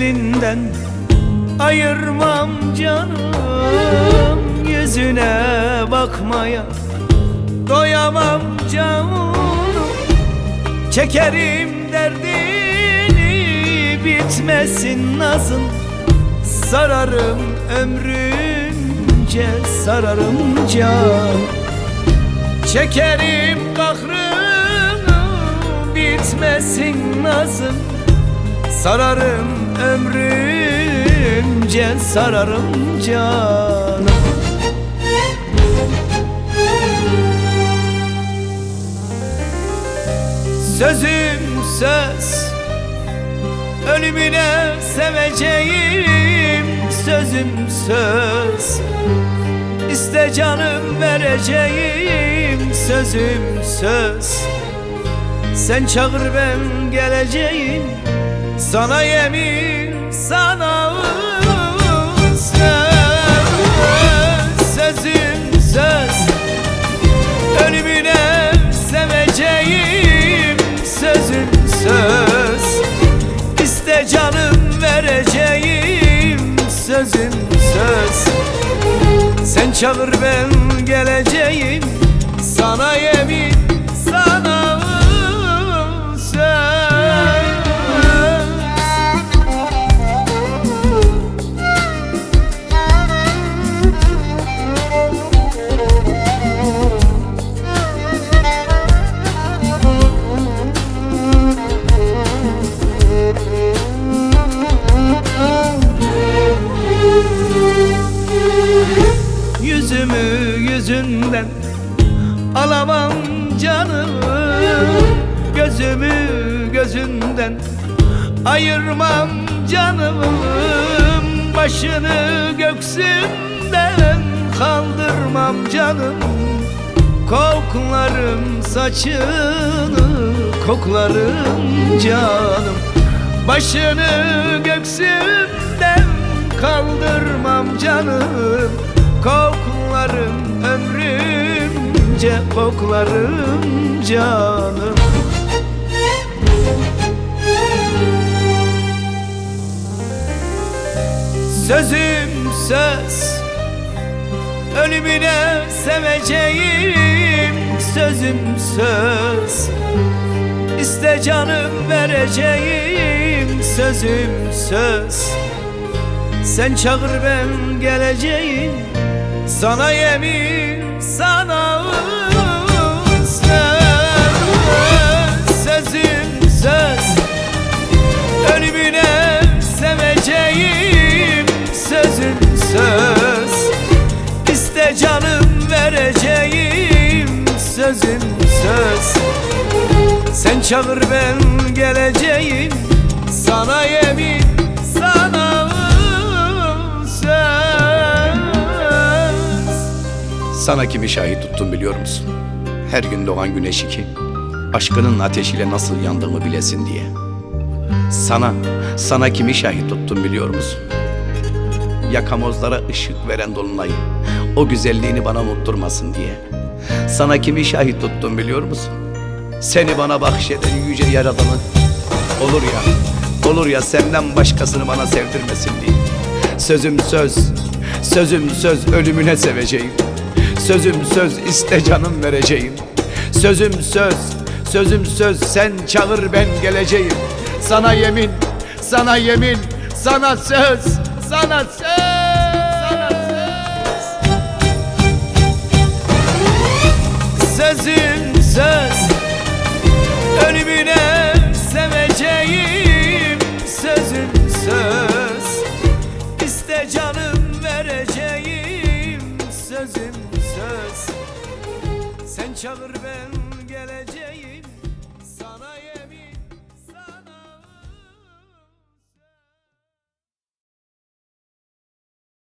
elinden ayırmam canım Yüzüne bakmaya doyamam canım. Çekerim derdini bitmesin nazın Sararım ömrümce sararım can. Çekerim kahrını bitmesin nazım Sararım ömrümce sararım canım. Sözüm söz Ölümüne seveceğim. Sözüm söz İste canım vereceğim. Sözüm söz Sen çağır ben geleceğim Sana yemin sana söz Sözüm söz. Ölümüne seveceğim Sözüm söz. İste canım vereceğim Sözüm söz. Sen çağır ben geleceğim Sana yemin yüzünden alamam canım Gözümü gözünden ayırmam canım Başını göksünden kaldırmam canım Koklarım saçını koklarım canım Başını göksünden kaldırmam canım Koklarım ömrümce koklarım canım. Sözüm söz Ölümüne seveceğim. Sözüm söz İste canım vereceğim. Sözüm söz Sen çağır ben geleceğim Sana yemin sana söz Sözüm söz Ölümüne seveceğim. Sözüm söz İste canım vereceğim. Sözüm söz Sen çağır ben geleceğim Sana kimi şahit tuttum biliyor musun? Her gün doğan güneşi ki aşkının ateşiyle nasıl yandığımı bilesin diye. Sana, sana kimi şahit tuttum biliyor musun? Yakamozlara ışık veren dolunayı, o güzelliğini bana unutturmasın diye. Sana kimi şahit tuttum biliyor musun? Seni bana bahşeden yüce yaradanı. Olur ya, olur ya senden başkasını bana sevdirmesin diye. Sözüm söz, sözüm söz ölümüne seveceğim. Sözüm söz iste canım vereceğim. Sözüm söz, sözüm söz sen çağır ben geleceğim. Sana yemin, sana yemin, sana söz, sana söz. Sözüm söz Sen ben